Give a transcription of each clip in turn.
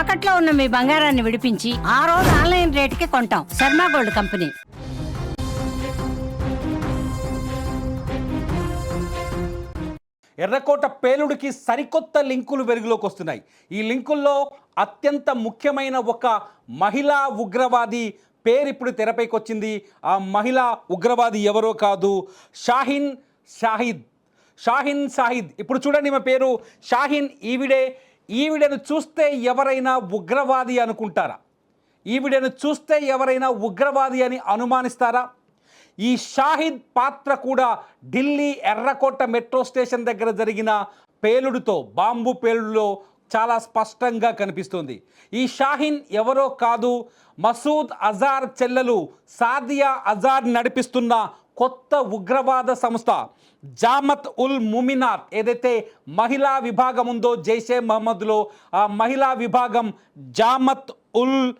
తాకట్లో ఉన్న మీ బంగారాన్ని విడిపించి ఆ రోజు ఆన్లైన్ రేటుకి కొంటాం. Sharma gold company. ఎర్రకోట పేలుడికి సరికొత్త లింకులు వెలుగులోకి వస్తున్నాయి. ఈ లింకుల్లో అత్యంత ముఖ్యమైన ఒక మహిళా ఉగ్రవాది పేరు ఇప్పుడు తెరపైకి వచ్చింది. ఆ మహిళా ఉగ్రవాది ఎవరో కాదు షాహిన్ షాహిద్. షాహిన్ షాహిద్. ఇప్పుడు చూడండి మా పేరు. షాహిన్ ఈవిడే ఈవిడను చూస్తే ఎవరైనా ఉగ్రవాది అనుకుంటారా? ఈవిడను చూస్తే ఎవరైనా ఉగ్రవాది అని అనుమానిస్తారా? ఈ షాహిద్ పాత్ర కూడా ఢిల్లీ ఎర్రకోట మెట్రో స్టేషన్ దగ్గర జరిగిన పేలుడుతో బాంబు పేలుడులో చాలా స్పష్టంగా కనిపిస్తుంది. ఈ షాహిన్ ఎవరో కాదు మసూద్ అజార్ చెల్లెలు సాదియా అజార్ నడిపిస్తున్న కొత్త ఉగ్రవాద సంస్థ జామత్ ఉల్ ముమినాత్ ఏదైతే మహిళా విభాగం ఉందో జైషే మహమ్మద్లో ఆ మహిళా విభాగం జామత్ ఉల్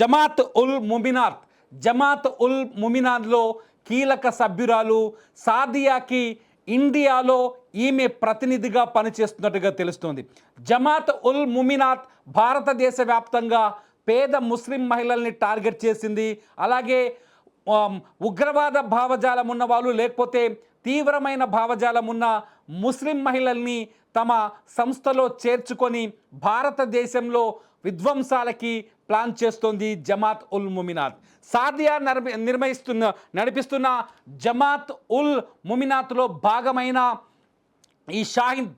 జమాత్ ఉల్ ముమినాత్ జమాత్ ఉల్ ముమినాత్లో కీలక సభ్యురాలు సాదియాకి ఇండియాలో ఈమె ప్రతినిధిగా పనిచేస్తున్నట్టుగా తెలుస్తోంది. జమాత్ ఉల్ ముమినాత్ భారతదేశ వ్యాప్తంగా పేద ముస్లిం మహిళల్ని టార్గెట్ చేసింది. అలాగే ఉగ్రవాద భావజాలం ఉన్న వాళ్ళు లేకపోతే తీవ్రమైన భావజాలం ఉన్న ముస్లిం మహిళల్ని తమ సంస్థలో చేర్చుకొని భారతదేశంలో విధ్వంసాలకి ప్లాన్ చేస్తోంది జమాత్ ఉల్ ముమినాత్. సాదియా నిర్మ నిర్వహిస్తున్న నడిపిస్తున్న జమాత్ ఉల్ ముమినాత్లో భాగమైన ఈ షాహిద్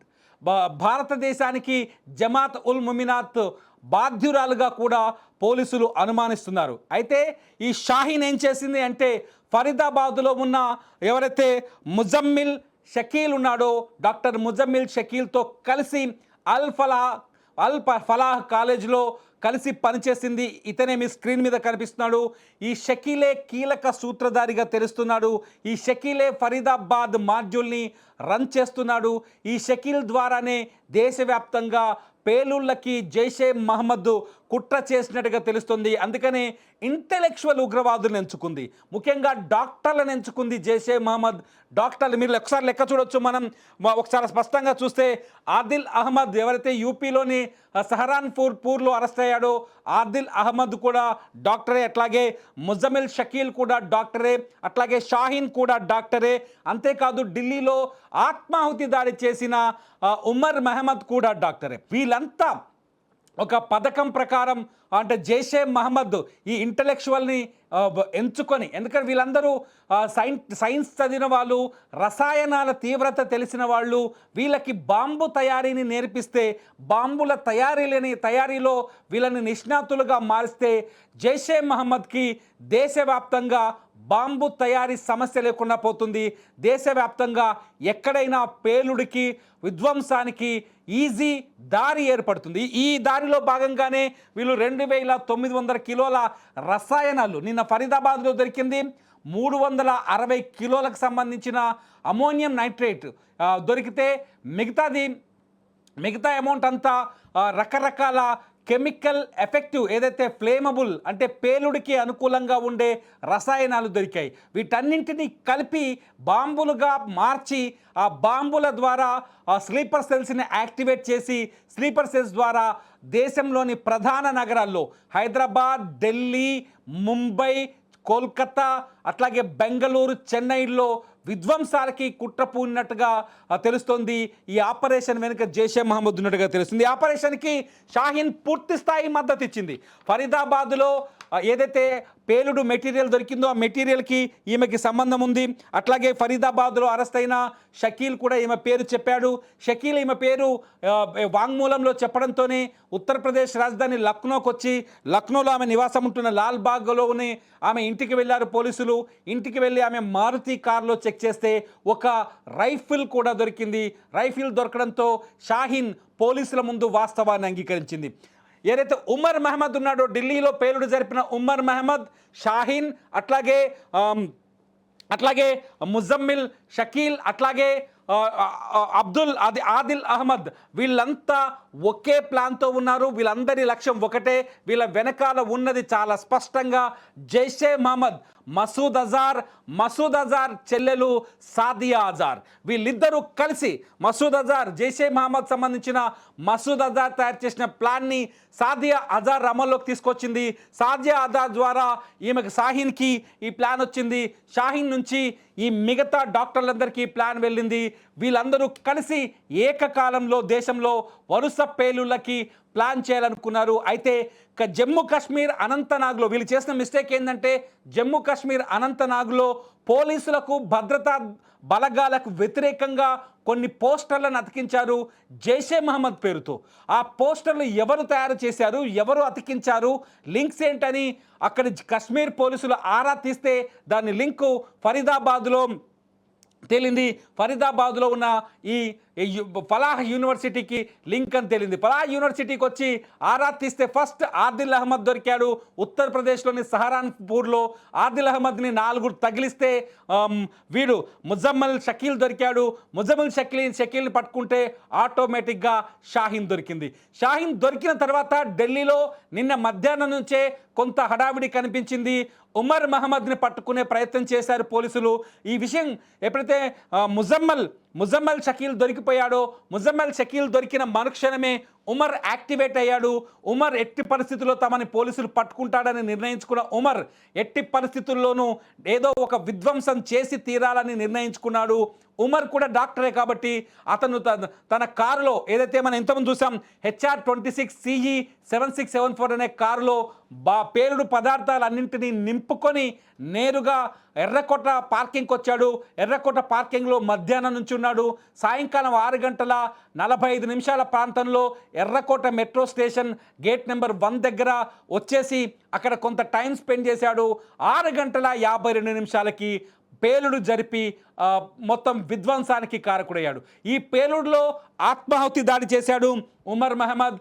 భారతదేశానికి జమాత్ ఉల్ ముమినాత్ బాధ్యురాలుగా కూడా పోలీసులు అనుమానిస్తున్నారు. అయితే ఈ షాహీన్ ఏం చేసింది అంటే ఫరీదాబాద్లో ఉన్న ఎవరైతే ముజమ్మిల్ షకీల్ ఉన్నాడో డాక్టర్ ముజమ్మిల్ షకీల్తో కలిసి అల్ ఫలా అల్ ఫలాహ్ కాలేజ్లో కలిసి పనిచేసింది. ఇతనే మీ స్క్రీన్ మీద కనిపిస్తున్నాడు. ఈ షకీలే కీలక సూత్రధారిగా తెలుస్తున్నాడు. ఈ షకీలే ఫరీదాబాద్ మాడ్యూల్ని రన్ చేస్తున్నాడు. ఈ షకీల్ ద్వారానే దేశవ్యాప్తంగా పేలుళ్ళకి జైషే మహమ్మద్ కుట్ర చేసినట్టుగా తెలుస్తుంది. అందుకనే ఇంటెలెక్చువల్ ఉగ్రవాదులను ఎంచుకుంది. ముఖ్యంగా డాక్టర్లను ఎంచుకుంది జైషే మహమ్మద్. డాక్టర్లు మీరు ఒకసారి లెక్క చూడొచ్చు. మనం ఒకసారి స్పష్టంగా చూస్తే ఆదిల్ అహ్మద్ ఎవరైతే యూపీలోని సహరాన్పూర్ పూర్లో అరెస్ట్ అయ్యాడో ఆదిల్ అహ్మద్ కూడా డాక్టరే. అట్లాగే ముజమిల్ షకీల్ కూడా డాక్టరే. అట్లాగే షాహీన్ కూడా డాక్టరే. అంతేకాదు ఢిల్లీలో ఆత్మాహుతి దాడి చేసిన ఉమర్ మహ మహమ్మద్ కూడా డాక్టరే. వీళ్ళంతా ఒక పథకం ప్రకారం అంటే జైషే మహమ్మద్ ఈ ఇంటలెక్చువల్ని ఎంచుకొని ఎందుకంటే వీళ్ళందరూ సైన్ సైన్స్ చదివిన వాళ్ళు రసాయనాల తీవ్రత తెలిసిన వాళ్ళు వీళ్ళకి బాంబు తయారీని నేర్పిస్తే బాంబుల తయారీలని తయారీలో వీళ్ళని నిష్ణాతులుగా మారిస్తే జైషే మహమ్మద్కి దేశవ్యాప్తంగా బాంబు తయారీ సమస్య లేకుండా పోతుంది. దేశవ్యాప్తంగా ఎక్కడైనా పేలుడికి విధ్వంసానికి ఈజీ దారి ఏర్పడుతుంది. ఈ దారిలో భాగంగానే వీళ్ళు రెండు వేల తొమ్మిది వందల కిలోల రసాయనాలు నిన్న ఫరీదాబాద్లో దొరికింది. మూడు వందల అరవై కిలోలకు సంబంధించిన అమోనియం నైట్రేట్ దొరికితే మిగతాది మిగతా అమౌంట్ అంతా రకరకాల కెమికల్ ఎఫెక్టివ్ ఏదైతే ఫ్లేమబుల్ అంటే పేలుడికి అనుకూలంగా ఉండే రసాయనాలు దొరికాయి. వీటన్నింటినీ కలిపి బాంబులుగా మార్చి ఆ బాంబుల ద్వారా ఆ స్లీపర్ సెల్స్ని యాక్టివేట్ చేసి స్లీపర్ సెల్స్ ద్వారా దేశంలోని ప్రధాన నగరాల్లో హైదరాబాద్ ఢిల్లీ ముంబై కోల్కతా అట్లాగే బెంగళూరు చెన్నైలో విధ్వంసాలకి కుట్ర పూనినట్టుగా తెలుస్తోంది. ఈ ఆపరేషన్ వెనుక జైషే మహమ్మద్ ఉన్నట్టుగా తెలుస్తుంది. ఈ ఆపరేషన్కి షాహీన్ పూర్తి స్థాయి మద్దతు ఇచ్చింది. ఫరీదాబాద్లో ఏదైతే పేలుడు మెటీరియల్ దొరికిందో ఆ మెటీరియల్కి ఈమెకి సంబంధం ఉంది. అట్లాగే ఫరీదాబాద్లో అరెస్ట్ అయిన షకీల్ కూడా ఈమె పేరు చెప్పాడు. షకీల్ ఈమె పేరు వాంగ్మూలంలో చెప్పడంతోనే ఉత్తరప్రదేశ్ రాజధాని లక్నోకి వచ్చి లక్నోలో ఆమె నివాసం ఉంటున్న లాల్ బాగ్లోని ఆమె ఇంటికి వెళ్ళారు పోలీసులు. ఇంటికి వెళ్ళి ఆమె మారుతి కారులో చెక్ చేస్తే ఒక రైఫిల్ కూడా దొరికింది. రైఫిల్ దొరకడంతో షాహీన్ పోలీసుల ముందు వాస్తవాన్ని అంగీకరించింది. ఏదైతే ఉమర్ మహమ్మద్ ఉన్నాడో ఢిల్లీలో పేలుడు జరిపిన ఉమర్ మహమ్మద్ షాహీన్ అట్లాగే అట్లాగే ముజమ్మిల్ షకీల్ అట్లాగే అబ్దుల్ అది ఆదిల్ అహ్మద్ వీళ్ళంతా ఒకే ప్లాన్తో ఉన్నారు. వీళ్ళందరి లక్ష్యం ఒకటే. వీళ్ళ వెనకాల ఉన్నది చాలా స్పష్టంగా జైషే మహమ్మద్. మసూద్ అజార్ మసూద్ అజార్ చెల్లెలు సాదియా అజార్. వీళ్ళిద్దరూ కలిసి మసూద్ అజార్ జైషే మహమ్మద్ సంబంధించిన మసూద్ అజార్ తయారు చేసిన ప్లాన్ని సాదియా అజార్ అమల్లోకి తీసుకొచ్చింది. సాదియా అజార్ ద్వారా ఈమెకు షాహీన్కి ఈ ప్లాన్ వచ్చింది. షాహీన్ నుంచి ఈ మిగతా డాక్టర్లందరికీ ప్లాన్ వెళ్ళింది. వీళ్ళందరూ కలిసి ఏకకాలంలో దేశంలో వరుస పేలుళ్ళకి ప్లాన్ చేయాలనుకున్నారు. అయితే జమ్మూ కాశ్మీర్ అనంతనాగ్లో వీళ్ళు చేసిన మిస్టేక్ ఏంటంటే జమ్మూ కాశ్మీర్ అనంతనాగ్లో పోలీసులకు భద్రతా బలగాలకు వ్యతిరేకంగా కొన్ని పోస్టర్లను అతికించారు జైషే మహమ్మద్ పేరుతో. ఆ పోస్టర్లు ఎవరు తయారు చేశారు ఎవరు అతికించారు లింక్స్ ఏంటని అక్కడి కశ్మీర్ పోలీసులు ఆరా తీస్తే దాని లింకు ఫరీదాబాద్లో తేలింది ఫరీదాబాద్లో ఉన్న ఈ ఫలాహ్ యూనివర్సిటీకి లింక్ అని తేలింది. ఫలాహ్ యూనివర్సిటీకి వచ్చి ఆరా తీస్తే ఫస్ట్ ఆదిల్ అహ్మద్ దొరికాడు. ఉత్తరప్రదేశ్లోని సహరాన్పూర్లో ఆదిల్ అహ్మద్ని నాలుగు తగిలిస్తే వీడు ముజమ్మల్ షకీల్ దొరికాడు. ముజమ్మల్ షకీల్ షకీల్ని పట్టుకుంటే ఆటోమేటిక్గా షాహీన్ దొరికింది. షాహీన్ దొరికిన తర్వాత ఢిల్లీలో నిన్న మధ్యాహ్నం నుంచే కొంత హడావిడి కనిపించింది. ఉమర్ మహమ్మద్ని పట్టుకునే ప్రయత్నం చేశారు పోలీసులు. ఈ విషయం ఎప్పుడైతే ముజమ్మల్ ముజమ్మల్ షకీల్ దొరికిపోయాడో ముజమ్మల్ షకీల్ దొరికిన మరుక్షణమే ఉమర్ యాక్టివేట్ అయ్యాడు. ఉమర్ ఎట్టి పరిస్థితుల్లో తమని పోలీసులు పట్టుకుంటాడని నిర్ణయించుకున్న ఉమర్ ఎట్టి పరిస్థితుల్లోనూ ఏదో ఒక విధ్వంసం చేసి తీరాలని నిర్ణయించుకున్నాడు. ఉమర్ కూడా డాక్టరే కాబట్టి అతను తన తన కారులో ఏదైతే మనం ఇంతకుముందు చూసాం HR twenty six CE seven six seven four అనే కారులో బా పేలుడు పదార్థాలన్నింటినీ నింపుకొని నేరుగా ఎర్రకోట పార్కింగ్కి వచ్చాడు. ఎర్రకోట పార్కింగ్లో మధ్యాహ్నం నుంచి ఉన్నాడు. సాయంకాలం ఆరు గంటల నలభై ఐదు నిమిషాల ప్రాంతంలో ఎర్రకోట metro station gate number one దగ్గర వచ్చేసి అక్కడ కొంత టైం స్పెండ్ చేశాడు. ఆరు గంటల యాభై రెండు నిమిషాలకి పేలుడు జరిపి మొత్తం విధ్వంసానికి కారకుడయ్యాడు. ఈ పేలుడులో ఆత్మాహుతి దాడి చేశాడు ఉమర్ మహమ్మద్.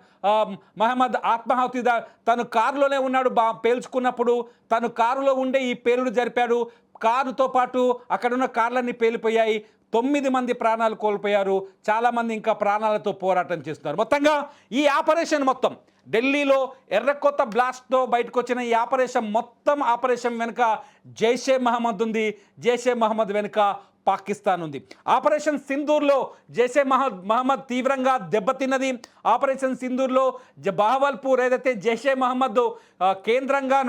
మహమ్మద్ ఆత్మాహుతి దా తను కారులోనే ఉన్నాడు బా పేల్చుకున్నప్పుడు తను కారులో ఉండే ఈ పేలుడు జరిపాడు. కారుతో పాటు అక్కడున్న కార్లన్నీ పేలిపోయాయి. తొమ్మిది మంది ప్రాణాలు కోల్పోయారు. చాలామంది ఇంకా ప్రాణాలతో పోరాటం చేస్తున్నారు. మొత్తంగా ఈ ఆపరేషన్ మొత్తం ఢిల్లీలో ఎర్రకొత్త బ్లాస్ట్తో బయటకు వచ్చిన ఈ ఆపరేషన్ మొత్తం ఆపరేషన్ వెనుక జైషే మహమ్మద్ ఉంది. జైషే మహమ్మద్ వెనుక పాకిస్తాన్ ఉంది. ఆపరేషన్ సింధూర్లో జైషే మహ మహమ్మద్ తీవ్రంగా దెబ్బతిన్నది. ఆపరేషన్ సింధూర్లో జ బహవల్పూర్ ఏదైతే జైషే మహమ్మద్ కేంద్రంగా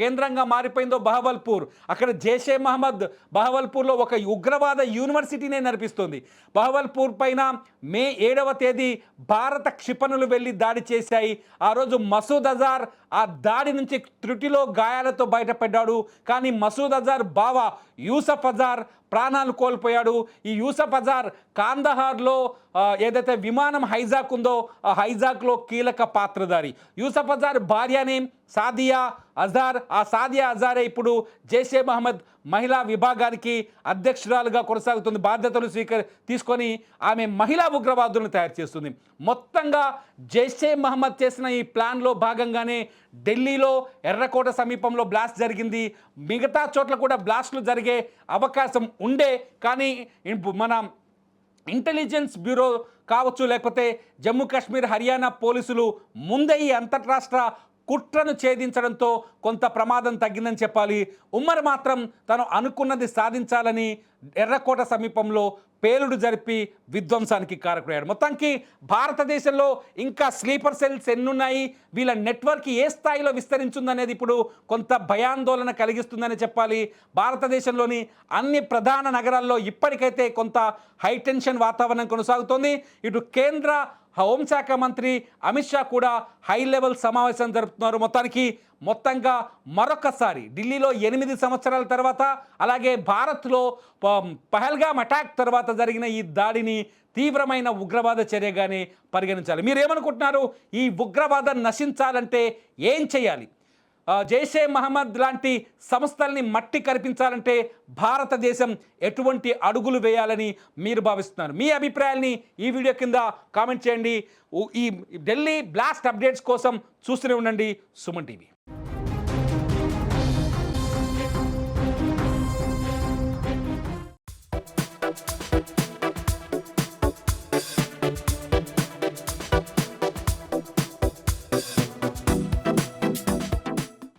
కేంద్రంగా మారిపోయిందో బహవల్పూర్ అక్కడ జైషే మహమ్మద్ బహవల్పూర్లో ఒక ఉగ్రవాద యూనివర్సిటీనే నడిపిస్తుంది. బహవల్పూర్ పైన మే ఏడవ తేదీ భారత క్షిపణులు వెళ్ళి దాడి చేశాయి. ఆ రోజు మసూద్ అజార్ ఆ దాడి నుంచి త్రుటిలో గాయాలతో బయటపడ్డాడు. కానీ మసూద్ అజార్ బావ యూసఫ్ అజార్ ప్రాణాలు కోల్పోయాడు ఈ యూసఫ్ అజార్ కాందహార్లో ఏదైతే విమానం హైజాక్ ఉందో ఆ హైజాక్లో కీలక పాత్రధారి. యూసఫ్ అజార్ భార్యని సాదియా అజార్. ఆ సాదియా అజారే ఇప్పుడు జైషే మహమ్మద్ మహిళా విభాగానికి అధ్యక్షురాలుగా కొనసాగుతుంది. బాధ్యతలు స్వీకరి తీసుకొని ఆమె మహిళా ఉగ్రవాదులను తయారు చేస్తుంది. మొత్తంగా జైషే మహమ్మద్ చేసిన ఈ ప్లాన్లో భాగంగానే ఢిల్లీలో ఎర్రకోట సమీపంలో బ్లాస్ట్ జరిగింది. మిగతా చోట్ల కూడా బ్లాస్ట్లు జరిగే అవకాశం ఉండే కానీ మన ఇంటెలిజెన్స్ బ్యూరో కావచ్చు లేకపోతే జమ్మూ కాశ్మీర్ హర్యానా పోలీసులు ముందే ఈ అంతర్రాష్ట్ర కుట్రను ఛేదించడంతో కొంత ప్రమాదం తగ్గిందని చెప్పాలి. ఉమ్మర్ మాత్రం తను అనుకున్నది సాధించాలని ఎర్రకోట సమీపంలో పేలుడు జరిపి విధ్వంసానికి కారకుడయ్యాడు. మొత్తానికి భారతదేశంలో ఇంకా స్లీపర్ సెల్స్ ఎన్నున్నాయి? వీళ్ళ నెట్వర్క్ ఏ స్థాయిలో విస్తరించిందనేది ఇప్పుడు కొంత భయాందోళన కలిగిస్తుందని చెప్పాలి. భారతదేశంలోని అన్ని ప్రధాన నగరాల్లో ఇప్పటికైతే కొంత హైటెన్షన్ వాతావరణం కొనసాగుతోంది. ఇటు కేంద్ర హోంశాఖ మంత్రి అమిత్ షా కూడా హై లెవెల్ సమావేశం జరుపుతున్నారు. మొత్తానికి మొత్తంగా మరొకసారి ఢిల్లీలో ఎనిమిది సంవత్సరాల తర్వాత అలాగే భారత్లో ప- పహల్గామ్ అటాక్ తర్వాత జరిగిన ఈ దాడిని తీవ్రమైన ఉగ్రవాద చర్యగానే పరిగణించాలి. మీరు ఏమనుకుంటున్నారు ఈ ఉగ్రవాదం నశించాలంటే ఏం చేయాలి? జైషే మహమ్మద్ లాంటి సంస్థల్ని మట్టి కనిపించాలంటే భారతదేశం ఎటువంటి అడుగులు వేయాలని మీరు భావిస్తున్నారు. మీ అభిప్రాయాల్ని ఈ వీడియో కింద కామెంట్ చేయండి. ఈ ఢిల్లీ బ్లాస్ట్ అప్డేట్స్ కోసం చూస్తూనే ఉండండి సుమన్ టీవీ.